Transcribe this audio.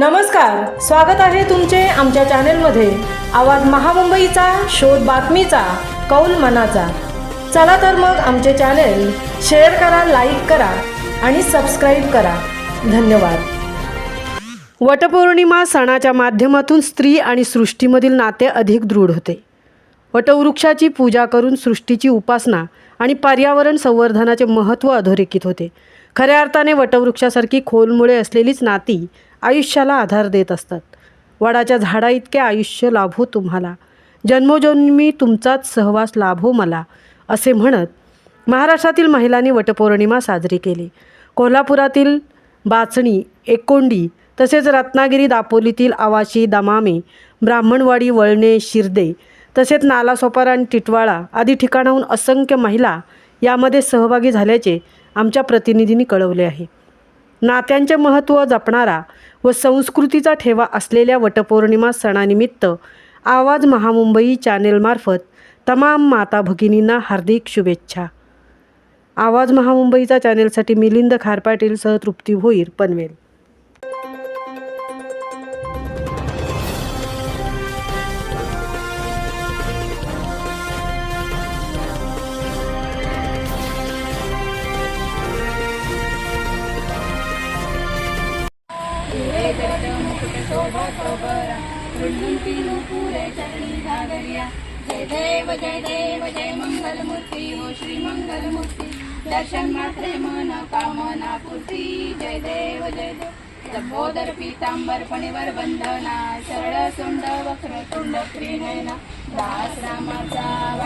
नमस्कार स्वागत आहे तुमचे आमच्या चॅनेलमध्ये. आवाज महामुंबईचा शोध बातमीचा कौल मनाचा. चला तर मग आमचे चॅनेल शेअर करा लाईक करा आणि सबस्क्राईब करा. धन्यवाद. वटपौर्णिमा सणाच्या माध्यमातून स्त्री आणि सृष्टीमधील नाते अधिक दृढ होते. वटवृक्षाची पूजा करून सृष्टीची उपासना आणि पर्यावरण संवर्धनाचे महत्त्व अधोरेखित होते. खऱ्या अर्थाने वटवृक्षासारखी खोलमुळे असलेलीच नाती आयुष्याला आधार देत असतात. वडाच्या झाडा इतके आयुष्य लाभो तुम्हाला. जन्मोजन्मी तुमचाच सहवास लाभो मला असे म्हणत महाराष्ट्रातील महिलांनी वटपौर्णिमा साजरी केली. कोल्हापुरातील बाचणी एकोंडी तसेच रत्नागिरी दापोलीतील आवाशी दमामे ब्राह्मणवाडी वळणे शिर्दे तसेच नालासोपारा आणि टिटवाळा आदी ठिकाणाहून असंख्य महिला यामध्ये सहभागी झाल्याचे आमच्या प्रतिनिधींनी कळवले आहे. नात्यांचे महत्त्व जपणारा व संस्कृतीचा ठेवा असलेल्या वटपौर्णिमा सणानिमित्त आवाज महामुंबई चॅनेलमार्फत तमाम माता भगिनींना हार्दिक शुभेच्छा. आवाज महामुंबईचा चॅनेलसाठी मिलिंद खारपाटीलसह तृप्ती भोईर पनवेल. जय देव जय देव जय मूर्ती हो श्री दर्शन मात्रे मन कामना पूर्ती। जय देव जय देव। लंबोदर पीतांबर पणिवर बंधना शरळ सुंड वक्र तुंड त्रिनयना। दास रामाचा